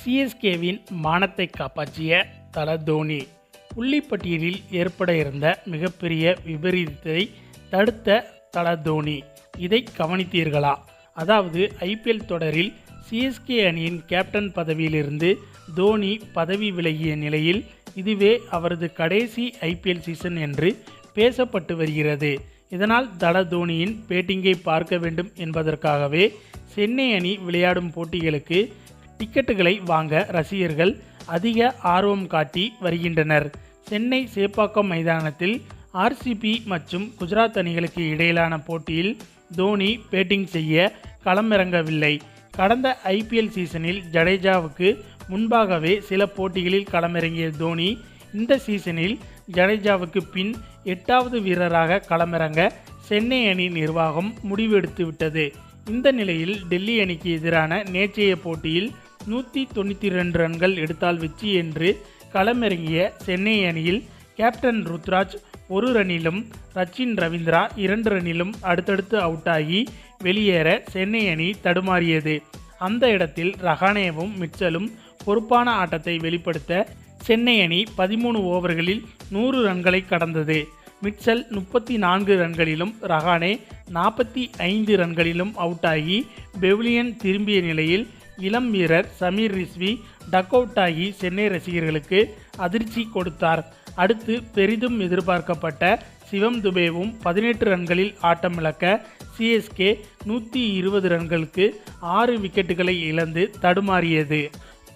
சிஎஸ்கேவின் மானத்தை காப்பாற்றிய தல தோனி புள்ளிப்பட்டியலில் ஏற்பட இருந்த மிகப்பெரிய விபரீதத்தை தடுத்த தல தோனி இதை கவனித்தீர்களா? அதாவது ஐபிஎல் தொடரில் சிஎஸ்கே அணியின் கேப்டன் பதவியிலிருந்து தோனி பதவி விலகிய நிலையில் இதுவே அவரது கடைசி ஐபிஎல் சீசன் என்று பேசப்பட்டு வருகிறது. இதனால் தல தோனியின் பேட்டிங்கை பார்க்க வேண்டும் என்பதற்காகவே சென்னை அணி விளையாடும் போட்டிகளுக்கு டிக்கெட்டுகளை வாங்க ரசிகர்கள் அதிக ஆர்வம் காட்டி வருகின்றனர். சென்னை சேப்பாக்கம் மைதானத்தில் ஆர்சிபி மற்றும் குஜராத் அணிகளுக்கு இடையிலான போட்டியில் தோனி பேட்டிங் செய்ய களமிறங்கவில்லை. கடந்த ஐபிஎல் சீசனில் ஜடேஜாவுக்கு முன்பாகவே சில போட்டிகளில் களமிறங்கிய தோனி இந்த சீசனில் ஜடேஜாவுக்கு பின் எட்டாவது வீரராக களமிறங்க சென்னை அணி நிர்வாகம் முடிவெடுத்து விட்டது இந்த நிலையில் டெல்லி அணிக்கு எதிரான நேற்றைய போட்டியில் நூற்றி தொண்ணூற்றி ரெண்டு ரன்கள் எடுத்தால் வெற்றி என்று களமிறங்கிய சென்னை அணியில் கேப்டன் ருத்ராஜ் ஒரு ரனிலும் ரச்சின் ரவீந்திரா இரண்டு ரனிலும் அடுத்தடுத்து அவுட்டாகி வெளியேற சென்னை அணி தடுமாறியது. அந்த இடத்தில் ரஹானேவும் மிச்சலும் பொறுப்பான ஆட்டத்தை வெளிப்படுத்த சென்னை அணி பதிமூணு ஓவர்களில் நூறு ரன்களை கடந்தது. மிட்சல் முப்பத்தி நான்கு ரன்களிலும் ரஹானே நாற்பத்தி ஐந்து ரன்களிலும் அவுட்டாகி பெவிலியன் திரும்பிய நிலையில் இளம் வீரர் சமீர் ரிஸ்வி டக் அவுட் ஆகி சென்னை ரசிகர்களுக்கு அதிர்ச்சி கொடுத்தார். அடுத்து பெரிதும் எதிர்பார்க்கப்பட்ட சிவம் துபேவும் பதினெட்டு ரன்களில் ஆட்டமிழக்க சிஎஸ்கே நூற்றி இருபது ரன்களுக்கு ஆறு விக்கெட்டுகளை இழந்து தடுமாறியது.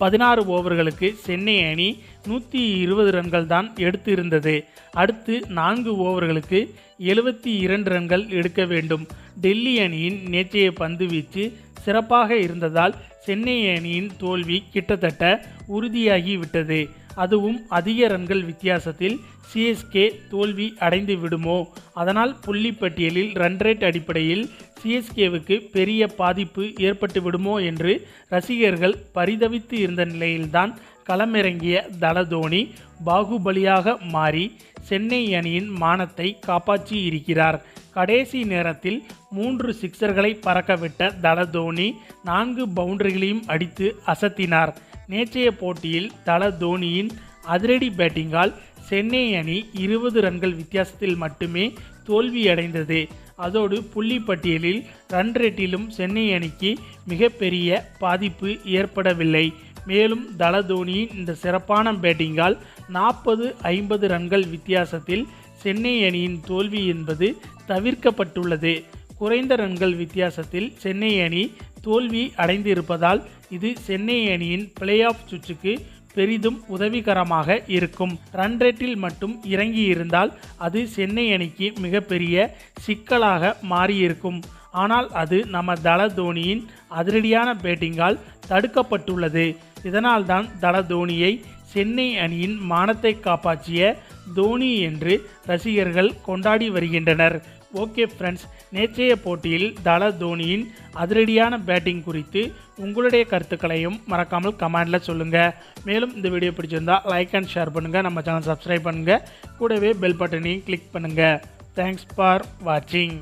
பதினாறு ஓவர்களுக்கு சென்னை அணி நூற்றி இருபது ரன்கள் தான் எடுத்து இருந்தது அடுத்து நான்கு ஓவர்களுக்கு எழுபத்தி இரண்டு ரன்கள் எடுக்க வேண்டும். டெல்லி அணியின் நேற்றைய பந்து வீச்சு சிறப்பாக இருந்ததால் சென்னை அணியின் தோல்வி கிட்டத்தட்ட உறுதியாகி விட்டது அதுவும் அதிக ரன்கள் வித்தியாசத்தில் சிஎஸ்கே தோல்வி அடைந்து விடுமோ? அதனால் புள்ளிப்பட்டியலில் ரன்ரேட் அடிப்படையில் சிஎஸ்கேவுக்கு பெரிய பாதிப்பு ஏற்பட்டு விடுமோ என்று ரசிகர்கள் பரிதவித்து இருந்த நிலையில்தான் களமிறங்கிய தலதோனி பாகுபலியாக மாறி சென்னை அணியின் மானத்தை காப்பாற்றி இருக்கிறார் கடைசி நேரத்தில் மூன்று சிக்சர்களை பறக்கவிட்ட தல தோனி நான்கு பவுண்டரிகளையும் அடித்து அசத்தினார். நேற்றைய போட்டியில் தல தோனியின் அதிரடி பேட்டிங்கால் சென்னை அணி இருபது ரன்கள் வித்தியாசத்தில் மட்டுமே தோல்வியடைந்தது. அதோடு புள்ளி பட்டியலில் ரன் ரேட்டிலும் சென்னை அணிக்கு மிகப்பெரிய பாதிப்பு ஏற்படவில்லை. மேலும் தலதோனியின் இந்த சிறப்பான பேட்டிங்கால் நாற்பது ஐம்பது ரன்கள் வித்தியாசத்தில் சென்னை அணியின் தோல்வி என்பது தவிர்க்கப்பட்டுள்ளது. குறைந்த ரன்கள் வித்தியாசத்தில் சென்னை அணி தோல்வி அடைந்திருப்பதால் இது சென்னை அணியின் பிளே ஆஃப் சுற்றுக்கு பெரிதும் உதவிகரமாக இருக்கும். ரன் ரேட்டில் மட்டும் இறங்கி இருந்தால் அது சென்னை அணிக்கு மிகப்பெரிய சிக்கலாக மாறியிருக்கும். ஆனால் அது நம்ம தல தோனியின் அதிரடியான பேட்டிங்கால் தடுக்கப்பட்டுள்ளது. இதனால்தான் தல தோனியை சென்னை அணியின் மானத்தை காப்பாற்றிய தோனி என்று ரசிகர்கள் கொண்டாடி வருகின்றனர். ஓகே ஃப்ரெண்ட்ஸ் நேற்றைய போட்டியில் தல தோனியின் அதிரடியான பேட்டிங் குறித்து உங்களுடைய கருத்துக்களையும் மறக்காமல் கமெண்டில் சொல்லுங்கள் மேலும் இந்த வீடியோ பிடிச்சிருந்தால் லைக் அண்ட் ஷேர் பண்ணுங்கள் நம்ம சேனல் சப்ஸ்கிரைப் பண்ணுங்கள் கூடவே பெல் பட்டனையும் கிளிக் பண்ணுங்கள் தேங்க்ஸ் ஃபார் வாட்சிங்